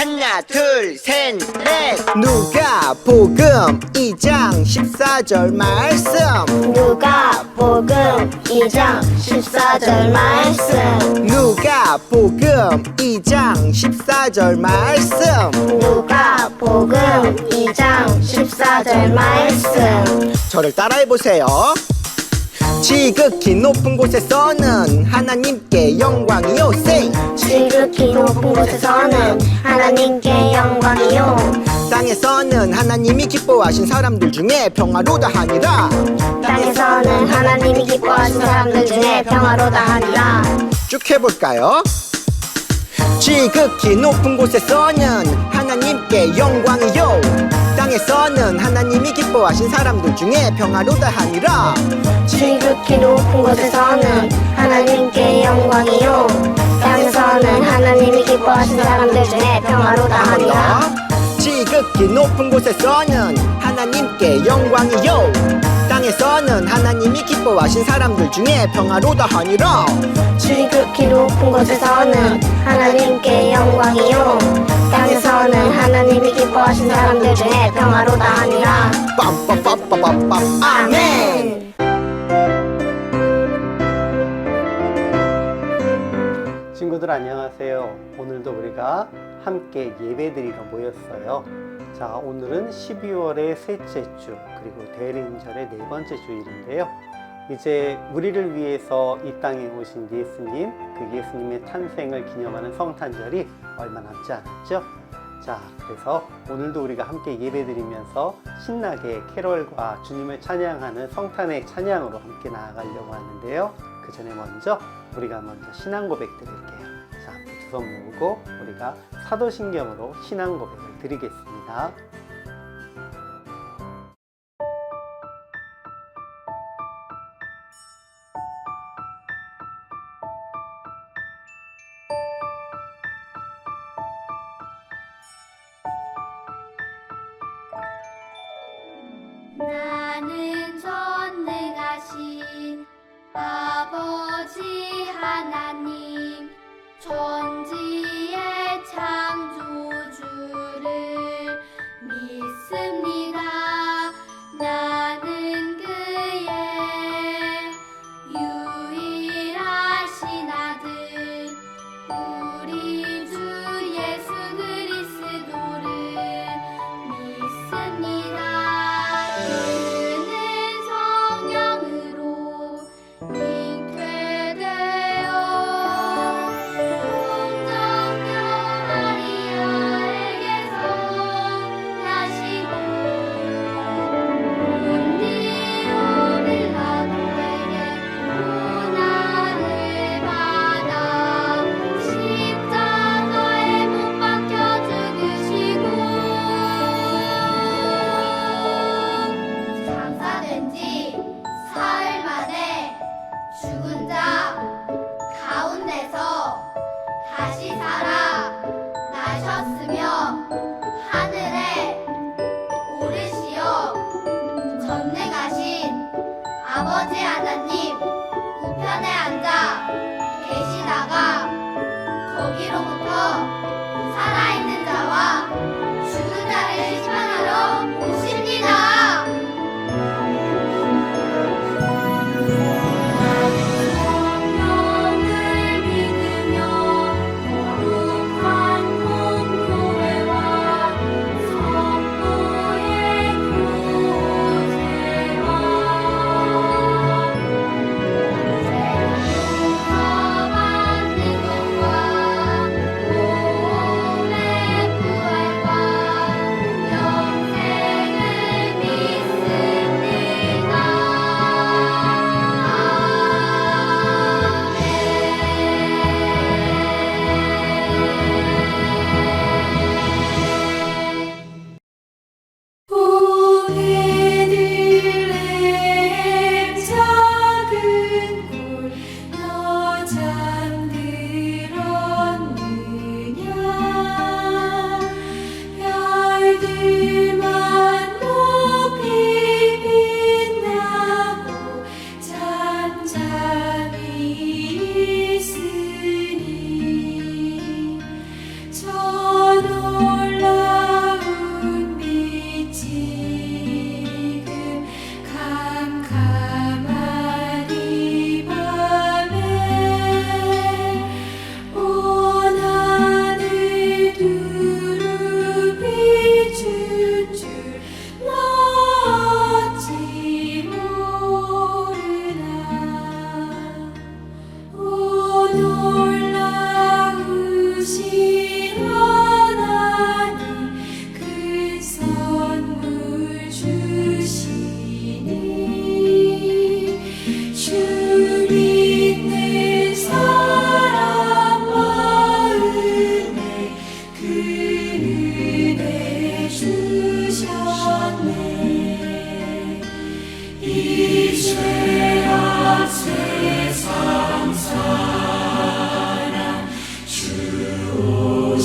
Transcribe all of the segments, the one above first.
하나 둘 셋 넷. 누가 복음? 2장 14절 말씀. 누가 복음? 2장 14절 말씀. 누가 복음? 2장 14절 말씀. 누가 복음? 2장 14절 말씀. 저를 따라해 보세요. 지극히 높은 곳에서는 하나님께 영광이요. Say. 지극히 높은 곳에서는 하나님께 영광이요 땅에서는 하나님이 기뻐하신 사람들 중에 평화로다 하니라. 땅에서는 하나님이 기뻐하신 사람들 중에 평화로다 하니라 쭉 해볼까요? 지극히 높은 곳에서는 하나님께 영광이요. 땅에서는 하나님이 기뻐하신 사람들 중에 평화로다 하니라. 지극히 높은 곳에서는 하나님께 영광이요 땅에서는 하나님이 기뻐하신 사람들 중에 평화로다 하니라. 지극히 높은 곳에서는 하나님께 영광이요. 땅에서는 하나님이 기뻐하신 사람들 중에 평화로다 하니라. 지극히 높은 곳에서는 하나님께 영광이요 땅에서는 하나님이 기뻐하신 사람들 중에 평화로다 하니라 빰빰빰빰빰빰 아멘. 친구들 안녕하세요. 오늘도 우리가 함께 예배드리러 모였어요. 자, 오늘은 12월의 셋째 주, 그리고 대림절의 네 번째 주일인데요. 이제 우리를 위해서 이 땅에 오신 예수님, 그 예수님의 탄생을 기념하는 성탄절이 얼마 남지 않았죠? 자, 그래서 오늘도 우리가 함께 예배드리면서 신나게 캐롤과 주님을 찬양하는 성탄의 찬양으로 함께 나아가려고 하는데요. 그 전에 먼저 우리가 먼저 신앙 고백 드릴게요. 자, 두 손 모으고 우리가 사도신경으로 신앙 고백을 드리겠습니다.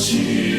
Jesus.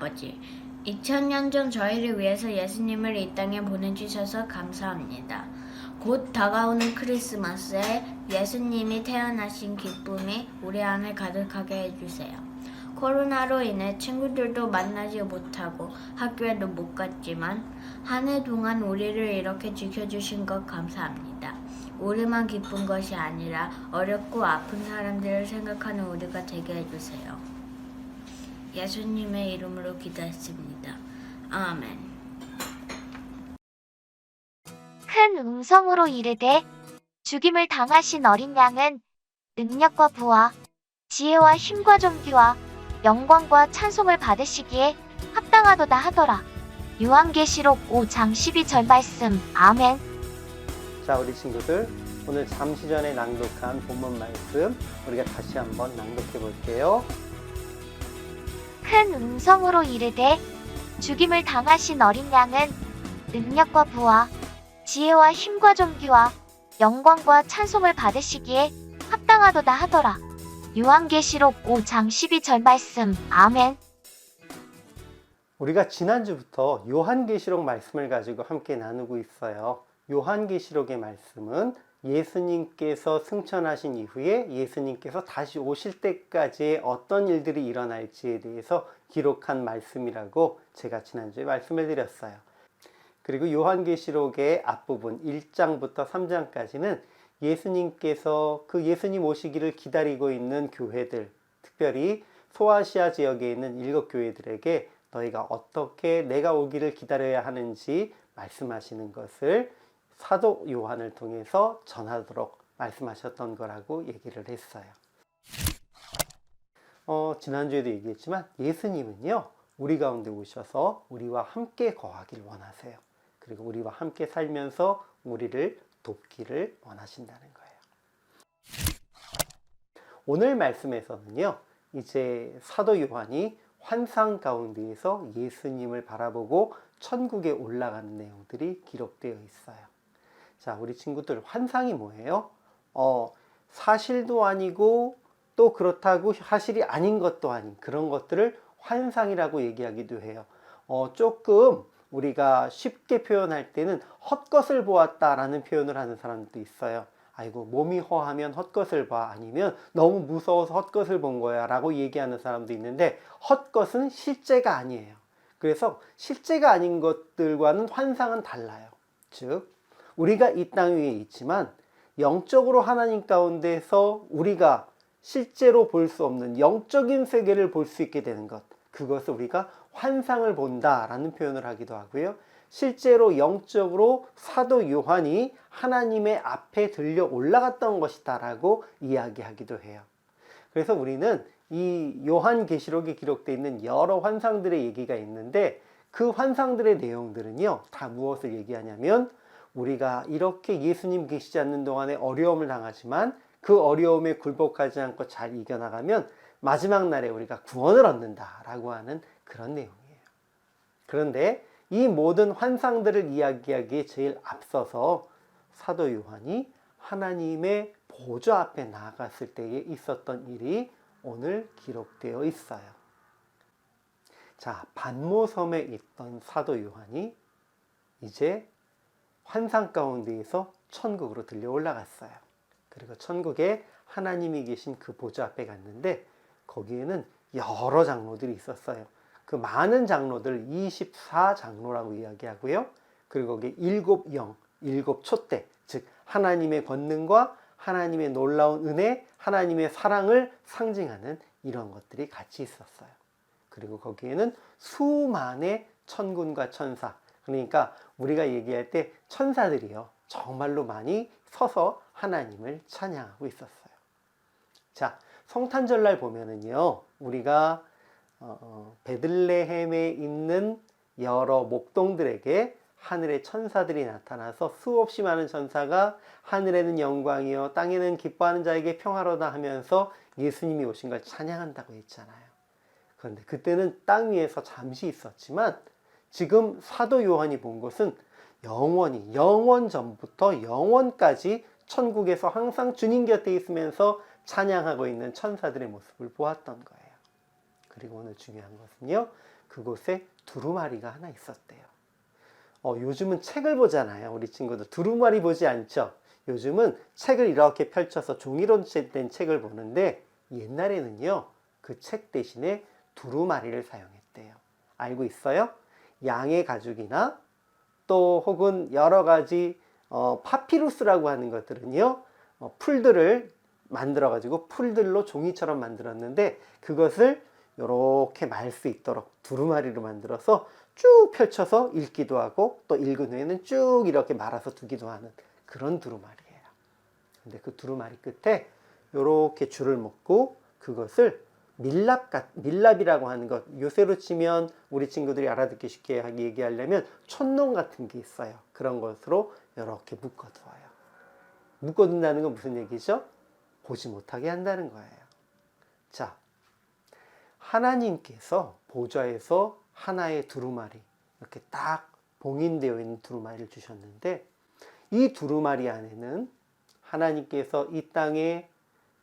아버지, 2000년 전 저희를 위해서 예수님을 이 땅에 보내주셔서 감사합니다. 곧 다가오는 크리스마스에 예수님이 태어나신 기쁨이 우리 안에 가득하게 해주세요. 코로나로 인해 친구들도 만나지 못하고 학교에도 못 갔지만 한 해 동안 우리를 이렇게 지켜주신 것 감사합니다. 우리만 기쁜 것이 아니라 어렵고 아픈 사람들을 생각하는 우리가 되게 해주세요. 예수님의 이름으로 기도했습니다. 아멘. 큰 음성으로 이르되 죽임을 당하신 어린 양은 능력과 부와 지혜와 힘과 존귀와 영광과 찬송을 받으시기에 합당하도다 하더라. 요한계시록 5장 12절 말씀. 아멘. 자, 우리 친구들, 오늘 잠시 전에 낭독한 본문 말씀 우리가 다시 한번 낭독해 볼게요. 큰 음성으로 이르되 죽임을 당하신 어린 양은 능력과 부와 지혜와 힘과 존귀와 영광과 찬송을 받으시기에 합당하도다 하더라. 요한계시록 5장 12절 말씀. 아멘. 우리가 지난주부터 요한계시록 말씀을 가지고 함께 나누고 있어요. 요한계시록의 말씀은 예수님께서 승천하신 이후에 예수님께서 다시 오실 때까지의 어떤 일들이 일어날지에 대해서 기록한 말씀이라고 제가 지난주에 말씀을 드렸어요. 그리고 요한계시록의 앞부분 1장부터 3장까지는 예수님께서 그 예수님 오시기를 기다리고 있는 교회들, 특별히 소아시아 지역에 있는 일곱 교회들에게 너희가 어떻게 내가 오기를 기다려야 하는지 말씀하시는 것을 사도 요한을 통해서 전하도록 말씀하셨던 거라고 얘기를 했어요. 어, 지난주에도 얘기했지만 예수님은요, 우리 가운데 오셔서 우리와 함께 거하길 원하세요. 그리고 우리와 함께 살면서 우리를 돕기를 원하신다는 거예요. 오늘 말씀에서는요, 이제 사도 요한이 환상 가운데에서 예수님을 바라보고 천국에 올라가는 내용들이 기록되어 있어요. 자, 우리 친구들, 환상이 뭐예요? 어, 사실도 아니고 또 그렇다고 사실이 아닌 것도 아닌 그런 것들을 환상이라고 얘기하기도 해요. 어, 조금 우리가 쉽게 표현할 때는 헛것을 보았다라는 표현을 하는 사람도 있어요. 아이고, 몸이 허하면 헛것을 봐. 아니면 너무 무서워서 헛것을 본 거야. 라고 얘기하는 사람도 있는데, 헛것은 실제가 아니에요. 그래서 실제가 아닌 것들과는 환상은 달라요. 즉, 우리가 이 땅 위에 있지만, 영적으로 하나님 가운데서 우리가 실제로 볼 수 없는 영적인 세계를 볼 수 있게 되는 것. 그것을 우리가 환상을 본다라는 표현을 하기도 하고요. 실제로 영적으로 사도 요한이 하나님의 앞에 들려 올라갔던 것이다라고 이야기하기도 해요. 그래서 우리는 이 요한 계시록에 기록되어 있는 여러 환상들의 얘기가 있는데 그 환상들의 내용들은요. 다 무엇을 얘기하냐면 우리가 이렇게 예수님 계시지 않는 동안에 어려움을 당하지만 그 어려움에 굴복하지 않고 잘 이겨나가면 마지막 날에 우리가 구원을 얻는다라고 하는 그런 내용이에요. 그런데 이 모든 환상들을 이야기하기에 제일 앞서서 사도 요한이 하나님의 보좌 앞에 나아갔을 때에 있었던 일이 오늘 기록되어 있어요. 자, 반모섬에 있던 사도 요한이 이제 환상 가운데에서 천국으로 들려 올라갔어요. 그리고 천국에 하나님이 계신 그 보좌 앞에 갔는데 거기에는 여러 장로들이 있었어요. 그 많은 장로들 24장로라고 이야기하고요. 그리고 거기에 일곱 영, 일곱 촛대, 즉 하나님의 권능과 하나님의 놀라운 은혜, 하나님의 사랑을 상징하는 이런 것들이 같이 있었어요. 그리고 거기에는 수만의 천군과 천사, 그러니까 우리가 얘기할 때 천사들이요. 정말로 많이 서서 하나님을 찬양하고 있었어요. 자, 성탄절날 보면은요, 우리가 어, 베들레헴에 있는 여러 목동들에게 하늘의 천사들이 나타나서 수없이 많은 천사가 하늘에는 영광이요 땅에는 기뻐하는 자에게 평화로다 하면서 예수님이 오신 걸 찬양한다고 했잖아요. 그런데 그때는 땅 위에서 잠시 있었지만 지금 사도 요한이 본 것은 영원히 영원 전부터 영원까지 천국에서 항상 주님 곁에 있으면서 찬양하고 있는 천사들의 모습을 보았던 거예요. 그리고 오늘 중요한 것은요. 그곳에 두루마리가 하나 있었대요. 어, 요즘은 책을 보잖아요. 우리 친구들 두루마리 보지 않죠. 요즘은 책을 이렇게 펼쳐서 종이로 된 책을 보는데 옛날에는요. 그 책 대신에 두루마리를 사용했대요. 알고 있어요? 양의 가죽이나 또 혹은 여러 가지 어, 파피루스라고 하는 것들은요. 어, 풀들을 만들어 가지고 풀들로 종이처럼 만들었는데 그것을 이렇게 말 수 있도록 두루마리로 만들어서 쭉 펼쳐서 읽기도 하고 또 읽은 후에는 쭉 이렇게 말아서 두기도 하는 그런 두루마리예요. 근데 그 두루마리 끝에 이렇게 줄을 묶고 그것을 밀랍 같, 밀랍이라고 하는 것 요새로 치면 우리 친구들이 알아듣기 쉽게 얘기하려면 촌농 같은 게 있어요. 그런 것으로 이렇게 묶어두어요. 묶어둔다는 건 무슨 얘기죠? 보지 못하게 한다는 거예요. 자, 하나님께서 보좌에서 하나의 두루마리 이렇게 딱 봉인되어 있는 두루마리를 주셨는데 이 두루마리 안에는 하나님께서 이 땅에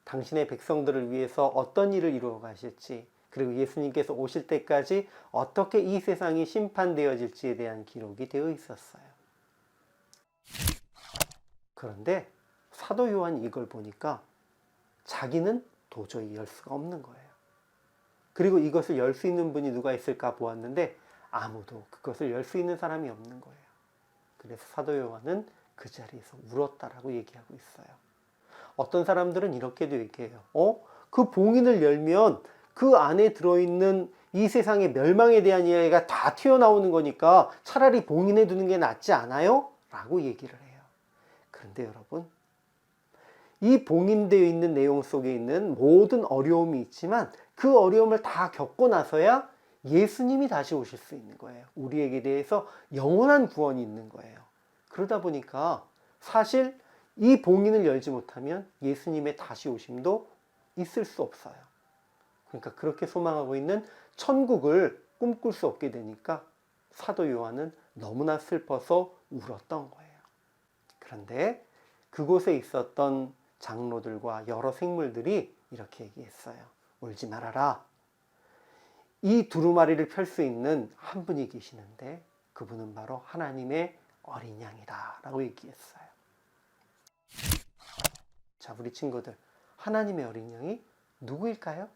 당신의 백성들을 위해서 어떤 일을 이루어 가실지 그리고 예수님께서 오실 때까지 어떻게 이 세상이 심판되어질지에 대한 기록이 되어 있었어요. 그런데 사도 요한이 이걸 보니까 자기는 도저히 열 수가 없는 거예요. 그리고 이것을 열 수 있는 분이 누가 있을까 보았는데 아무도 그것을 열 수 있는 사람이 없는 거예요. 그래서 사도 요한은 그 자리에서 울었다라고 얘기하고 있어요. 어떤 사람들은 이렇게도 얘기해요. 어? 그 봉인을 열면 그 안에 들어있는 이 세상의 멸망에 대한 이야기가 다 튀어나오는 거니까 차라리 봉인해 두는 게 낫지 않아요? 라고 얘기를 해요. 그런데 여러분, 이 봉인되어 있는 내용 속에 있는 모든 어려움이 있지만 그 어려움을 다 겪고 나서야 예수님이 다시 오실 수 있는 거예요. 우리에게 대해서 영원한 구원이 있는 거예요. 그러다 보니까 사실 이 봉인을 열지 못하면 예수님의 다시 오심도 있을 수 없어요. 그러니까 그렇게 소망하고 있는 천국을 꿈꿀 수 없게 되니까 사도 요한은 너무나 슬퍼서 울었던 거예요. 그런데 그곳에 있었던 장로들과 여러 생물들이 이렇게 얘기했어요. 울지 말아라. 이 두루마리를 펼 수 있는 한 분이 계시는데 그분은 바로 하나님의 어린 양이다. 라고 얘기했어요. 자, 우리 친구들. 하나님의 어린 양이 누구일까요?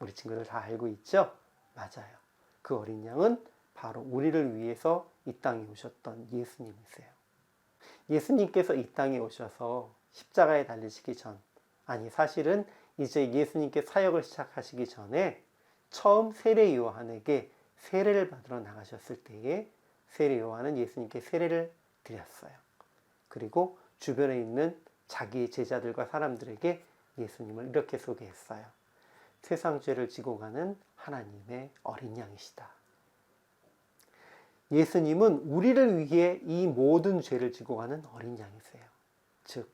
우리 친구들 다 알고 있죠? 맞아요. 그 어린 양은 바로 우리를 위해서 이 땅에 오셨던 예수님이세요. 예수님께서 이 땅에 오셔서 십자가에 달리시기 전, 아니, 사실은 이제 예수님께 사역을 시작하시기 전에 처음 세례 요한에게 세례를 받으러 나가셨을 때에 세례 요한은 예수님께 세례를 드렸어요. 그리고 주변에 있는 자기의 제자들과 사람들에게 예수님을 이렇게 소개했어요. 세상 죄를 지고 가는 하나님의 어린 양이시다. 예수님은 우리를 위해 이 모든 죄를 지고 가는 어린 양이세요. 즉,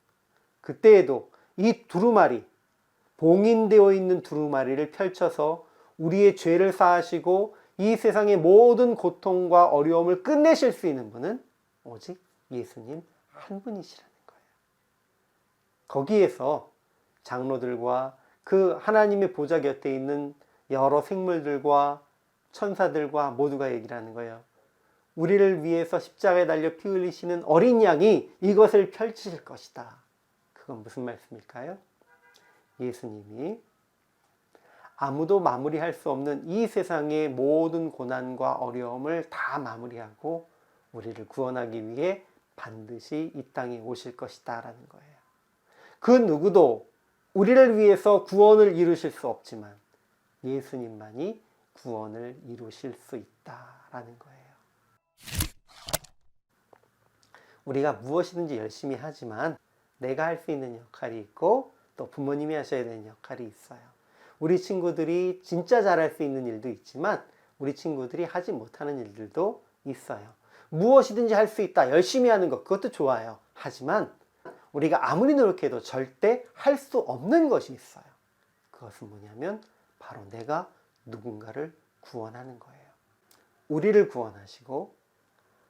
그때에도 이 두루마리, 봉인되어 있는 두루마리를 펼쳐서 우리의 죄를 사하시고 이 세상의 모든 고통과 어려움을 끝내실 수 있는 분은 오직 예수님 한 분이시라는 거기에서 장로들과 그 하나님의 보좌 곁에 있는 여러 생물들과 천사들과 모두가 얘기를 하는 거예요. 우리를 위해서 십자가에 달려 피 흘리시는 어린 양이 이것을 펼치실 것이다. 그건 무슨 말씀일까요? 예수님이 아무도 마무리할 수 없는 이 세상의 모든 고난과 어려움을 다 마무리하고 우리를 구원하기 위해 반드시 이 땅에 오실 것이다 라는 거예요. 그 누구도 우리를 위해서 구원을 이루실 수 없지만 예수님만이 구원을 이루실 수 있다라는 거예요. 우리가 무엇이든지 열심히 하지만 내가 할 수 있는 역할이 있고 또 부모님이 하셔야 되는 역할이 있어요. 우리 친구들이 진짜 잘할 수 있는 일도 있지만 우리 친구들이 하지 못하는 일들도 있어요. 무엇이든지 할 수 있다. 열심히 하는 것 그것도 좋아요. 하지만 우리가 아무리 노력해도 절대 할 수 없는 것이 있어요. 그것은 뭐냐면 바로 내가 누군가를 구원하는 거예요. 우리를 구원하시고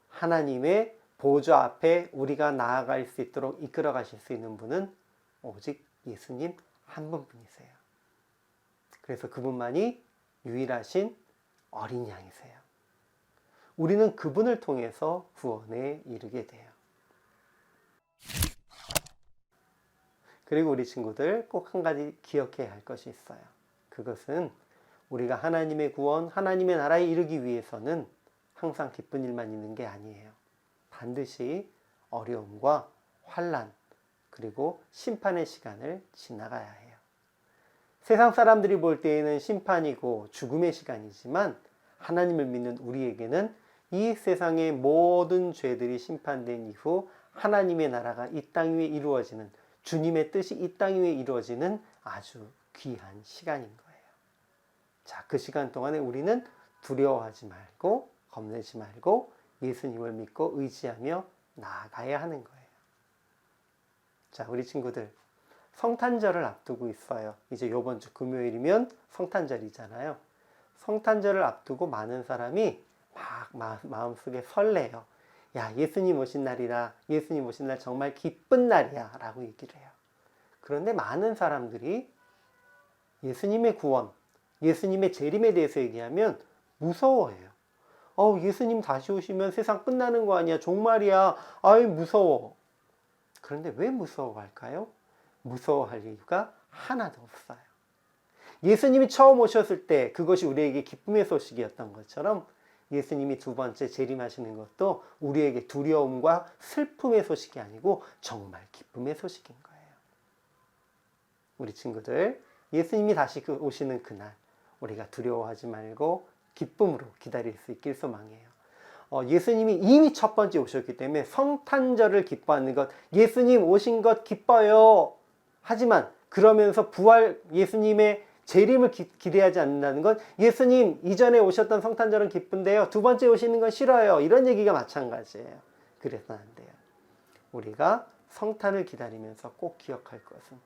하나님의 보좌 앞에 우리가 나아갈 수 있도록 이끌어 가실 수 있는 분은 오직 예수님 한 분뿐이세요. 그래서 그분만이 유일하신 어린 양이세요. 우리는 그분을 통해서 구원에 이르게 돼요. 그리고 우리 친구들 꼭 한 가지 기억해야 할 것이 있어요. 그것은 우리가 하나님의 구원, 하나님의 나라에 이르기 위해서는 항상 기쁜 일만 있는 게 아니에요. 반드시 어려움과 환란 그리고 심판의 시간을 지나가야 해요. 세상 사람들이 볼 때에는 심판이고 죽음의 시간이지만 하나님을 믿는 우리에게는 이 세상의 모든 죄들이 심판된 이후 하나님의 나라가 이 땅 위에 이루어지는 주님의 뜻이 이 땅 위에 이루어지는 아주 귀한 시간인 거예요. 자, 그 시간 동안에 우리는 두려워하지 말고 겁내지 말고 예수님을 믿고 의지하며 나아가야 하는 거예요. 자, 우리 친구들 성탄절을 앞두고 있어요. 이제 요번 주 금요일이면 성탄절이잖아요. 성탄절을 앞두고 많은 사람이 막 마, 마음속에 설레요. 야, 예수님 오신 날이라, 예수님 오신 날 정말 기쁜 날이야. 라고 얘기를 해요. 그런데 많은 사람들이 예수님의 구원, 예수님의 재림에 대해서 얘기하면 무서워해요. 어, 예수님 다시 오시면 세상 끝나는 거 아니야. 종말이야. 아이, 무서워. 그런데 왜 무서워할까요? 무서워할 이유가 하나도 없어요. 예수님이 처음 오셨을 때 그것이 우리에게 기쁨의 소식이었던 것처럼 예수님이 두 번째 재림하시는 것도 우리에게 두려움과 슬픔의 소식이 아니고 정말 기쁨의 소식인 거예요. 우리 친구들, 예수님이 다시 그 오시는 그날, 우리가 두려워하지 말고 기쁨으로 기다릴 수 있길 소망해요. 어, 예수님이 이미 첫 번째 오셨기 때문에 성탄절을 기뻐하는 것, 예수님 오신 것 기뻐요. 하지만 그러면서 부활 예수님의 재림을 기, 기대하지 않는다는 건 예수님 이전에 오셨던 성탄절은 기쁜데요. 두 번째 오시는 건 싫어요. 이런 얘기가 마찬가지예요. 그래서는 안 돼요. 우리가 성탄을 기다리면서 꼭 기억할 것은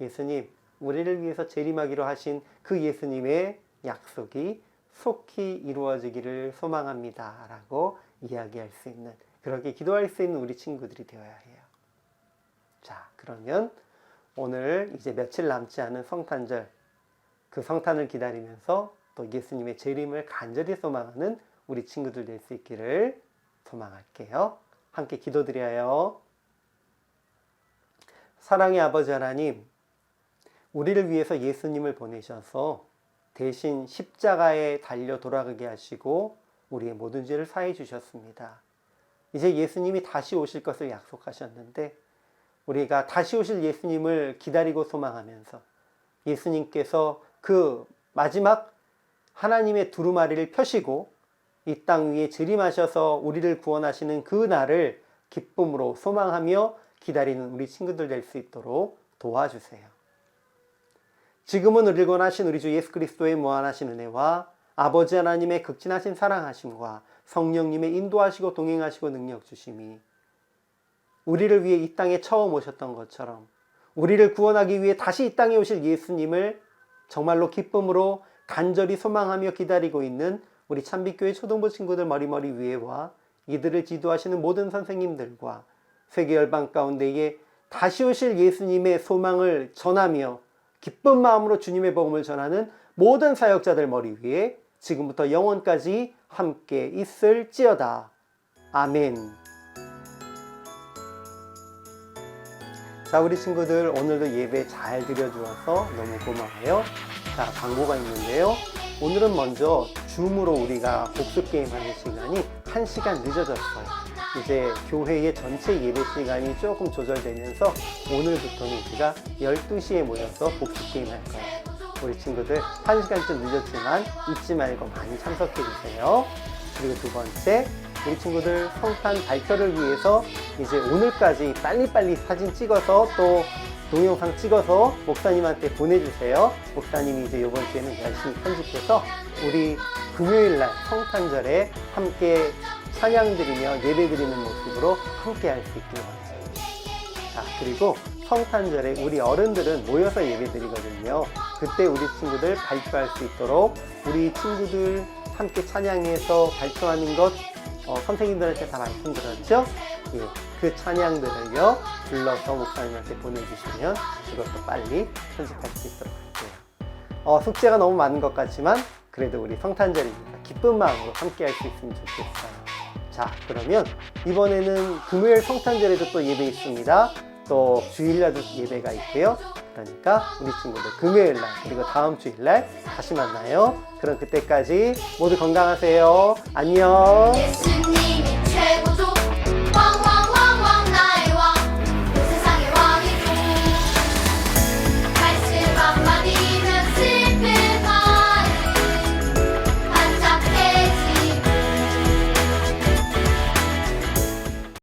예수님, 우리를 위해서 재림하기로 하신 그 예수님의 약속이 속히 이루어지기를 소망합니다. 라고 이야기할 수 있는, 그렇게 기도할 수 있는 우리 친구들이 되어야 해요. 자, 그러면 오늘 이제 며칠 남지 않은 성탄절, 그 성탄을 기다리면서 또 예수님의 재림을 간절히 소망하는 우리 친구들 될 수 있기를 소망할게요. 함께 기도드려요. 사랑의 아버지 하나님, 우리를 위해서 예수님을 보내셔서 대신 십자가에 달려 돌아가게 하시고 우리의 모든 죄를 사해 주셨습니다. 이제 예수님이 다시 오실 것을 약속하셨는데 우리가 다시 오실 예수님을 기다리고 소망하면서 예수님께서 그 마지막 하나님의 두루마리를 펴시고 이 땅 위에 재림하셔서 우리를 구원하시는 그 날을 기쁨으로 소망하며 기다리는 우리 친구들 될 수 있도록 도와주세요. 지금은 우리를 권하신 우리 주 예수 그리스도의 무한하신 은혜와 아버지 하나님의 극진하신 사랑하심과 성령님의 인도하시고 동행하시고 능력 주심이 우리를 위해 이 땅에 처음 오셨던 것처럼 우리를 구원하기 위해 다시 이 땅에 오실 예수님을 정말로 기쁨으로 간절히 소망하며 기다리고 있는 우리 참빛교회 초등부 친구들 머리머리 위에와 이들을 지도하시는 모든 선생님들과 세계 열방 가운데에 다시 오실 예수님의 소망을 전하며 기쁜 마음으로 주님의 복음을 전하는 모든 사역자들 머리 위에 지금부터 영원까지 함께 있을지어다. 아멘. 자, 우리 친구들 오늘도 예배 잘 드려주어서 너무 고마워요. 자, 광고가 있는데요. 오늘은 먼저 줌으로 우리가 복습 게임 하는 시간이 1시간 늦어졌어요. 이제 교회의 전체 예배 시간이 조금 조절되면서 오늘부터는 우리가 12시에 모여서 복습 게임 할 거예요. 우리 친구들 1시간 좀 늦었지만 잊지 말고 많이 참석해 주세요. 그리고 두 번째, 우리 친구들 성탄 발표를 위해서 이제 오늘까지 빨리빨리 사진 찍어서 또 동영상 찍어서 목사님한테 보내주세요. 목사님이 이제 이번 주에는 열심히 편집해서 우리 금요일 날 성탄절에 함께 찬양 드리며 예배 드리는 모습으로 함께 할 수 있길 바랍니다. 자, 그리고 성탄절에 우리 어른들은 모여서 예배 드리거든요. 그때 우리 친구들 발표할 수 있도록 우리 친구들 함께 찬양해서 발표하는 것 어, 선생님들한테 다 말씀드렸죠? 예, 그 찬양들을요 불러서 목사님한테 보내주시면 그것도 빨리 편집할 수 있도록 할게요. 어, 숙제가 너무 많은 것 같지만 그래도 우리 성탄절이니까 기쁜 마음으로 함께 할 수 있으면 좋겠어요. 자, 그러면 이번에는 금요일 성탄절에도 또 예배 있습니다. 또 주일날도 예배가 있고요. 그러니까 우리 친구들 금요일 날 그리고 다음 주일 날 다시 만나요. 그럼 그때까지 모두 건강하세요. 안녕.